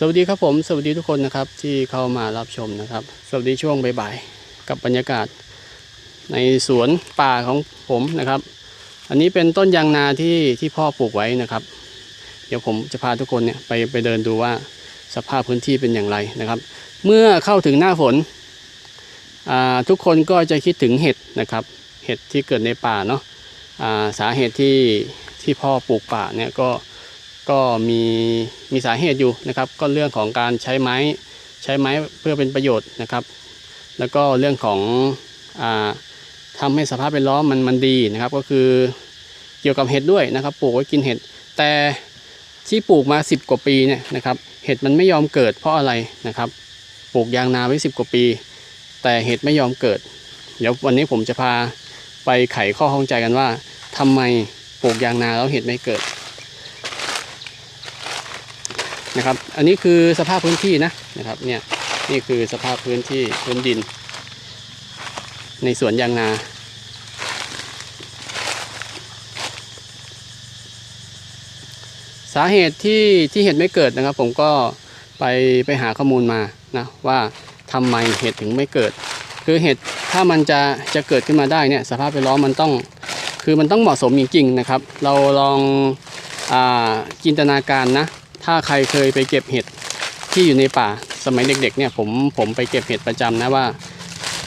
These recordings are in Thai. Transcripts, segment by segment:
สวัสดีครับผมสวัสดีทุกคนนะครับที่เข้ามารับชมนะครับ สวัสดีช่วงบ่ายๆกับบรรยากาศ ในสวนป่าของผมนะครับ อันนี้เป็นต้นยางนาที่ที่พ่อปลูกไว้นะครับ เดี๋ยวผมจะพาทุกคนเนี่ยไปไปเดินดูว่าสภาพพื้นที่เป็นอย่างไรนะครับ เมื่อเข้าถึงหน้าฝนทุกคนก็จะคิดถึงเห็ดนะครับ เห็ดที่เกิดในป่าเนาะอ่าสาเหตุที่ที่พ่อปลูกป่าเนี่ยก็ ก็มีมีสาเหตุอยู่นะครับ ก็เรื่องของการใช้ไม้ใช้ไม้เพื่อเป็นประโยชน์นะครับ แล้วก็เรื่องของอาทำให้สภาพแวดล้อมมันมันดีนะครับ ก็คือเกี่ยวกับเห็ดด้วยนะครับ ปลูกไว้กินเห็ดแต่ที่ปลูกมา 10 กว่าปีเนี่ยนะครับ เห็ดมันไม่ยอมเกิดเพราะอะไรนะครับ ปลูกยางนาไว้ 10 กว่าปี แต่เห็ดไม่ยอมเกิด เดี๋ยววันนี้ผมจะพาไปไขข้อข้องใจกันว่าทำไมปลูกยางนาแล้วเห็ดไม่เกิด นะครับ อันนี้คือสภาพพื้นที่นะนะครับ เนี่ยนี่คือสภาพพื้นที่พื้นดิน ในสวนยางนาสาเหตุที่ที่เห็ดไม่เกิดนะครับ ผมก็ไปไปหาข้อมูลมานะว่าทำไมเห็ดถึงไม่เกิด คือเห็ดถ้ามันจะจะเกิดขึ้นมาได้เนี่ยสภาพแวดล้อมมันต้องคือมันต้องเหมาะสมจริงๆนะครับ เราลองอาจินตนาการนะ ถ้าใครเคยไปเก็บเห็ดที่อยู่ในป่าสมัยเด็กๆเนี่ยผมผมไปเก็บเห็ดประจำนะว่า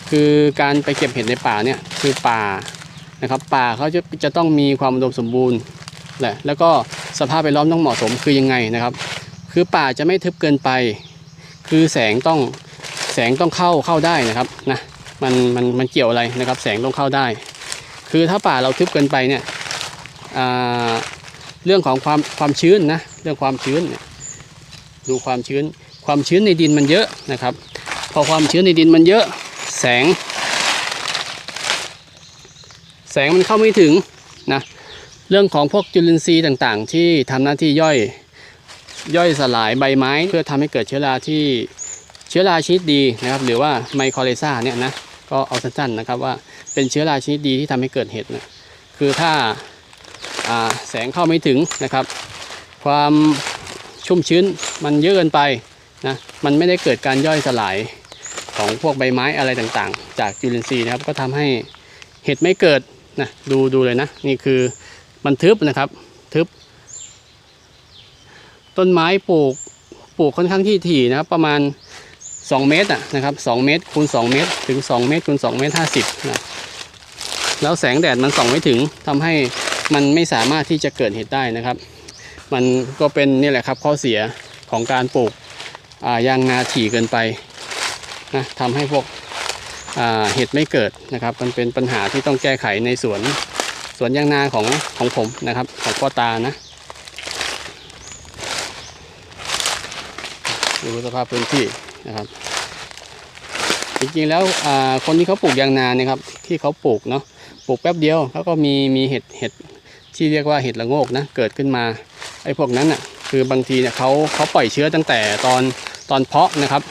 คือการไปเก็บเห็ดในป่าเนี่ยคือป่านะครับป่าเขาจะจะต้องมีความอุดมสมบูรณ์แหละแล้วก็สภาพแวดล้อมต้องเหมาะสมคือยังไงนะครับ คือป่าจะไม่ทึบเกินไป คือแสงต้องแสงต้องเข้าเข้าได้นะครับนะมันมันมันเกี่ยวอะไรนะครับ แสงต้องเข้าได้ คือถ้าป่าเราทึบเกินไปเนี่ยอ่า เรื่องของความความชื้นนะเรื่องความชื้น ดูความชื้น ความชื้นในดินมันเยอะนะครับ พอความชื้นในดินมันเยอะแสง แสงมันเข้าไม่ถึงนะเรื่องของพวกจุลินทรีย์ต่างๆ ที่ทำหน้าที่ย่อยย่อยสลายใบไม้ เพื่อทำให้เกิดเชื้อราที่เชื้อราชนิดดีนะครับหรือว่าไมโครเลซ่าเนี่ยนะก็เอาสั้นๆนะครับว่าเป็นเชื้อราชนิดดีที่ทำให้เกิดเห็ดนะคือถ้า แสงเข้าไม่ถึงนะครับ ความชุ่มชื้นมันเยอะเกินไปนะมันไม่ได้เกิดการย่อยสลายของพวกใบไม้อะไรต่างๆ จากจุลินทรีย์นะครับก็ทำให้เห็ดไม่เกิดนะดูดูเลยนะนี่คือมันทึบนะครับทึบ ต้นไม้ปลูกปลูกค่อนข้างที่ถี่นะครับประมาณ 2 เมตรนะครับ2เมตรคูณ2เมตร ถึง 2 เมตรคูณ2เมตร50นะแล้วแสงแดดมันส่องไม่ถึงทำให้ มันไม่สามารถที่จะเกิดเห็ดได้นะครับ มันก็เป็นนี่แหละครับข้อเสียของการปลูกายางนาถี่เกินไปนะทำให้พวกเห็ดไม่เกิดนะครับ มันเป็นปัญหาที่ต้องแก้ไขในสวนสวนยางนาของของผมนะครับ ของพ่อตานะดูสภาพพื้นที่นะครับ จริงๆแล้วคนที่เขาปลูกยางนาเนี่ยครับที่เขาปลูกเนาะปลูกแป๊บเดียวเขาก็มีมีเห็ดเห็ด ที่เรียกว่าเห็ดละโงกนะเกิดขึ้นมาไอ้พวกนั้นน่ะคือบางทีเนี่ยเขาเขาปล่อยเชื้อตั้งแต่ตอนตอนเพาะนะครับ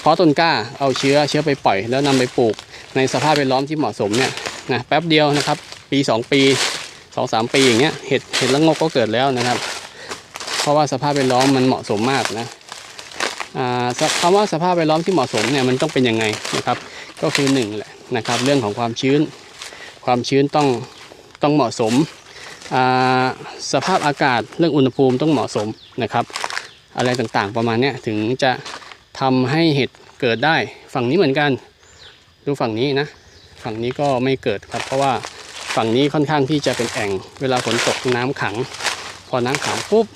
เพาะต้นกล้าเอาเชื้อเชื้อไปปล่อย แล้วนำไปปลูกในสภาพแวดล้อมที่เหมาะสมเนี่ยนะแป๊บเดียวนะครับ ปี 2 ปี2อสปีอย่างเงี้ยเห็ดเห็ดละโงกก็เกิดแล้วนะครับ เพราะว่าสภาพแวดล้อมมันเหมาะสมมากนะอ่าคำว่าสภาพแวดล้อมที่เหมาะสมเนี่ยมันต้องเป็นยังไงนะครับ ก็คือหนึ่งแหละนะครับ เรื่องของความชื้น ความชื้นต้อง ต้องเหมาะสม สภาพอากาศเรื่องอุณหภูมิต้องเหมาะสมนะครับ อะไรต่างๆประมาณนี้ถึงจะทำให้เห็ดเกิดได้ฝั่งนี้เหมือนกัน ดูฝั่งนี้นะ ฝั่งนี้ก็ไม่เกิดครับ เพราะว่าฝั่งนี้ค่อนข้างที่จะเป็นแอ่ง เวลาฝนตกน้ำขัง พอน้ำขังปุ๊บ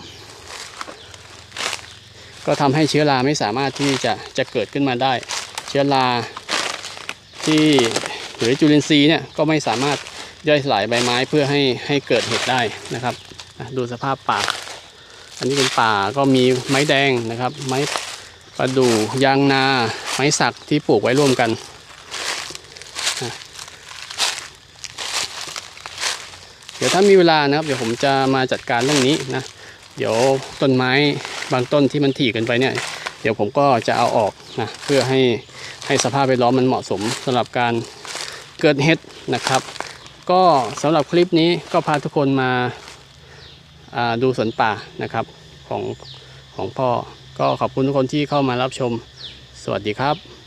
ก็ทำให้เชื้อราไม่สามารถที่จะจะเกิดขึ้นมาได้ เชื้อราที่หรือจุลินทรีย์เนี่ยก็ไม่สามารถ ย่อยสลายใบไม้เพื่อให้ให้เกิดเห็ดได้นะครับดูสภาพป่า อันนี้เป็นป่าก็มีไม้แดงนะครับ ไม้ประดู่ยางนา ไม้สักที่ปลูกไว้ร่วมกัน เดี๋ยวถ้ามีเวลานะครับ เดี๋ยวผมจะมาจัดการเรื่องนี้นะ เดี๋ยวต้นไม้บางต้นที่มันถี่กันไปเนี่ย เดี๋ยวผมก็จะเอาออกนะเพื่อให้ให้สภาพแวดล้อมมันเหมาะสมสำหรับการเกิดเห็ดนะครับ ก็สำหรับคลิปนี้ก็พาทุกคนมาาดูสวนป่านะครับของของพ่อก็ขอบคุณทุกคนที่เข้ามารับชม สวัสดีครับ